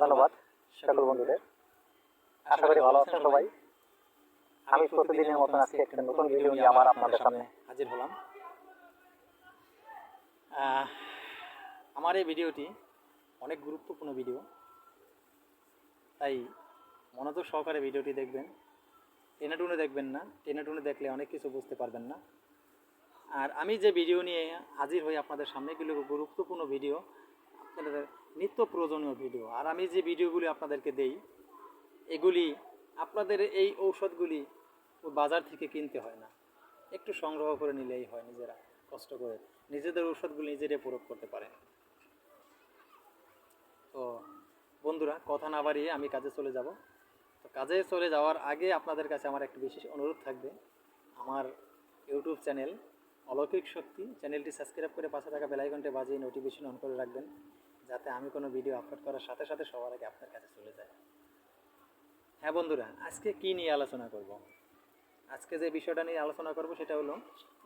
ধন্যবাদ সকল বন্ধুদের। আশা করি ভালো আছেন সবাই। আমি প্রতিদিনের মতন আজকে একটা নতুন ভিডিও নিয়ে আবার আপনাদের সামনে হাজির হলাম। আমার এই ভিডিওটি অনেক গুরুত্বপূর্ণ ভিডিও তাই মনোযোগ সহকারে ভিডিওটি দেখবেন। টেনে টুনে দেখবেন না। টেনে টুনে দেখলে অনেক কিছু বুঝতে পারবেন না। আর আমি যে ভিডিও নিয়ে হাজির হই আপনাদের সামনে এগুলো গুরুত্বপূর্ণ ভিডিও আপনাদের নিত্য প্রয়োজনীয় ভিডিও। আর আমি যে ভিডিওগুলি আপনাদেরকে দেই, এগুলি আপনাদের এই ঔষধগুলি বাজার থেকে কিনতে হয় না। একটু সংগ্রহ করে নিলেই হয় নিজেরা, কষ্ট করে। নিজেদের ঔষধগুলি নিজেরাই প্রয়োগ করতে পারেন। তো বন্ধুরা, কথা না বাড়িয়ে আমি কাজে চলে যাব। তো কাজে চলে যাওয়ার আগে আপনাদের কাছে আমার একটা বিশেষ অনুরোধ থাকবে। আমার ইউটিউব চ্যানেল অলৌকিক শক্তি, চ্যানেলটি সাবস্ক্রাইব করে পাশে থাকা বেলাইকনটে বাজিয়ে নোটিফিকেশন অন করে রাখবেন। যাতে আমি কোনো ভিডিও আপলোড করার সাথে সাথে সবার আগে আপনার কাছে চলে যায়। হ্যাঁ বন্ধুরা, আজকে কি নিয়ে আলোচনা করব? আজকে যে বিষয়টা নিয়ে আলোচনা করব সেটা হলো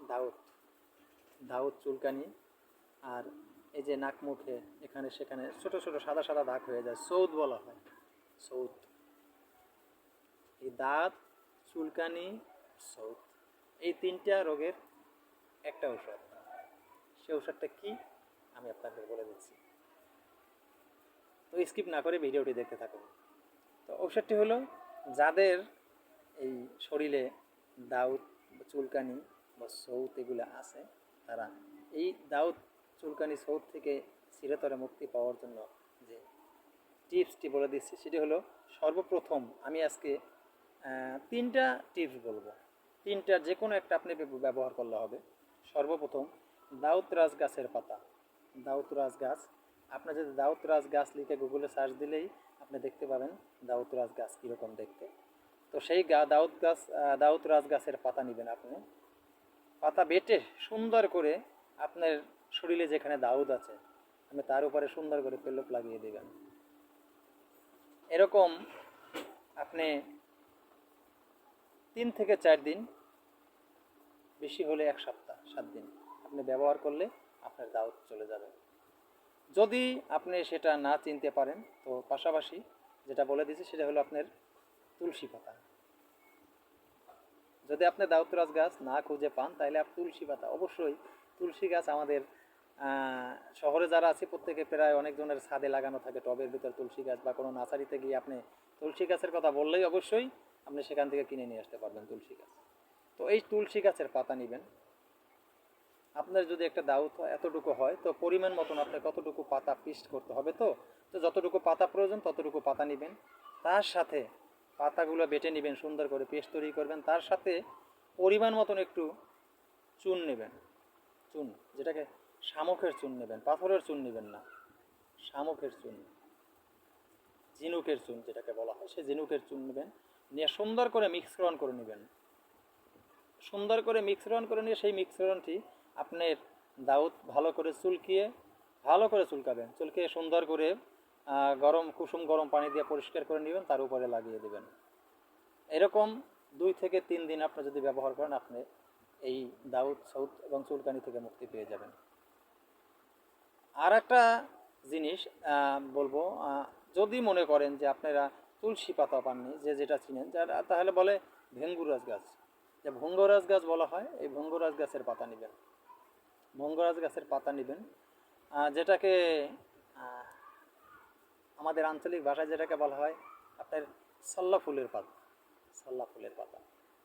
দাউদ। দাউদ চুলকানি আর এই যে নাক মুখে এখানে সেখানে ছোট ছোট সাদা সাদা দাগ হয়ে যায়, সৌদ বলা হয়। সৌদ। এই দাঁত, চুলকানি, সৌদ। এই তিনটা রোগের একটা ঔষধ। সে ঔষধটা কি? আমি আপনাদের বলে দিচ্ছি। তো স্কিপ না করে ভিডিওটি দেখতে থাকুন। তো ঔষধটি হলো যাদের এই শরীরে দাউদ, চুলকানি বা সৌত এগুলো আছে, তারা এই দাউদ, চুলকানি, সৌত থেকে চিরতরে মুক্তি পাওয়ার জন্য যে টিপসটি বলে দিচ্ছি, সেটি হলো সর্বপ্রথম আমি আজকে তিনটা টিপস বলব। তিনটা যে কোনো একটা আপনি ব্যবহার করলে হবে। সর্বপ্রথম দাউতরাজ গাছের পাতা। দাউতরাজ গাছ আপনার যদি দাউতরাজ গাছ লিখে গুগলে সার্চ দিলেই আপনি দেখতে পাবেন দাউতরাজ গাছ কীরকম দেখতে। তো সেই গা দাউত গাছ দাউতরাজ গাছের পাতা নেবেন আপনি। পাতা বেটে সুন্দর করে আপনার শরীরে যেখানে দাউদ আছে, আপনি তার উপরে সুন্দর করে পেলপ লাগিয়ে দেবেন। এরকম আপনি তিন থেকে চার দিন, বেশি হলে এক সপ্তাহ, সাত দিন আপনি ব্যবহার করলে আপনার দাউদ চলে যাবে। যদি আপনি সেটা না চিনতে পারেন, তো পাশাপাশি যেটা বলে দিয়েছি সেটা হলো আপনার তুলসী পাতা। যদি আপনি দাউতরাজ গাছ না খুঁজে পান, তাহলে আপনি তুলসী পাতা। অবশ্যই তুলসী গাছ আমাদের শহরে যারা আছে, প্রত্যেকে প্রায় অনেকজনের ছাদে লাগানো থাকে, টবের ভিতর তুলসী গাছ বা কোনো নার্সারিতে গিয়ে আপনি তুলসী গাছের কথা বললেই অবশ্যই আপনি সেখান থেকে কিনে নিয়ে আসতে পারবেন তুলসী গাছ। তো এই তুলসী গাছের পাতা নেবেন। আপনার যদি একটা দাউত এতটুকু হয়, তো পরিমাণ মতন আপনার কতটুকু পাতা পিস্ট করতে হবে তো? তো যতটুকু পাতা প্রয়োজন, ততটুকু পাতা নেবেন। তার সাথে পাতাগুলো বেটে নেবেন, সুন্দর করে পেস্ট তৈরি করবেন। তার সাথে পরিমাণ মতন একটু চুন নেবেন। চুন, যেটাকে শামুকের চুন নেবেন। পাথরের চুন নেবেন না। শামুকের চুন। ঝিনুকের চুন যেটাকে বলা হয়, সেই ঝিনুকের চুন নেবেন। নিয়ে সুন্দর করে মিশ্রণ করে নেবেন। সুন্দর করে মিশ্রণ করে নিয়ে সেই মিশ্রণটি আপনার দাউদ ভালো করে চুলকিয়ে, ভালো করে চুলকাবেন। চুলকিয়ে সুন্দর করে গরম, কুসুম গরম পানি দিয়ে পরিষ্কার করে নেবেন, তার উপরে লাগিয়ে দেবেন। এরকম দুই থেকে তিন দিন আপনি যদি ব্যবহার করেন, আপনি এই দাউদ, সৌদ এবং চুলকানি থেকে মুক্তি পেয়ে যাবেন। আর একটা জিনিস বলব যদি মনে করেন যে আপনারা তুলসী পাতা পাননি, যে যেটা চিনেন, যারা, তাহলে বলে ভেঙ্গুরাজ গাছ। যে ভঙ্গরাজ গাছ বলা হয়, এই ভঙ্গরাজ গাছের পাতা নেবেন। ভঙ্গরাজ গাছের পাতা নেবেন। যেটাকে আমাদের আঞ্চলিক ভাষায় যেটাকে বলা হয় আপনার সাল্লা ফুলের পাতা, সাল্লা ফুলের পাতা।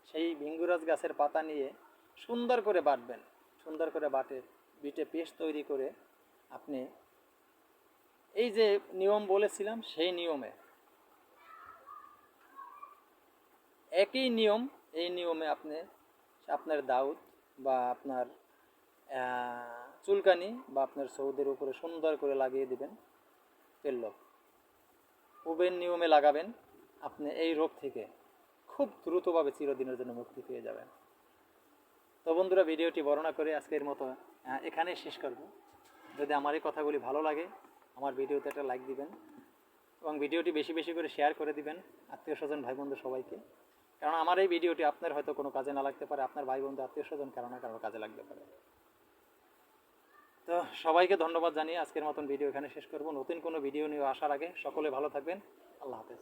সেই ভিঙ্গুরাজ গাছের পাতা নিয়ে সুন্দর করে বাটবেন, সুন্দর করে বাটে, বিটে পেস্ট তৈরি করে আপনি এই যে নিয়ম বলেছিলাম সেই নিয়মে, একই নিয়ম, এই নিয়মে আপনি আপনার দাউদ বা আপনার চুলকানি বা আপনার সৌদের উপরে সুন্দর করে লাগিয়ে দিবেন পেল্লব ওভেন নিয়মে লাগাবেন, আপনি এই রোগ থেকে খুব দ্রুতভাবে চিরদিনের জন্য মুক্তি পেয়ে যাবেন। তো বন্ধুরা, ভিডিওটি বর্ণনা করে আজকের মতো এখানেই শেষ করব। যদি আমার এই কথাগুলি ভালো লাগে, আমার ভিডিওতে একটা লাইক দিবেন এবং ভিডিওটি বেশি বেশি করে শেয়ার করে দিবেন আত্মীয় স্বজন ভাই বন্ধু সবাইকে। কারণ আমার এই ভিডিওটি আপনার হয়তো কোনো কাজে না লাগতে পারে, আপনার ভাই বন্ধু আত্মীয় স্বজন কারও না কারও কাজে লাগতে পারে। তো সবাইকে ধন্যবাদ জানিয়ে আজকের মতন ভিডিও এখানে শেষ করব। নতুন কোনো ভিডিও নিয়ে আসার আগে সকলে ভালো থাকবেন। আল্লাহ হাফেজ।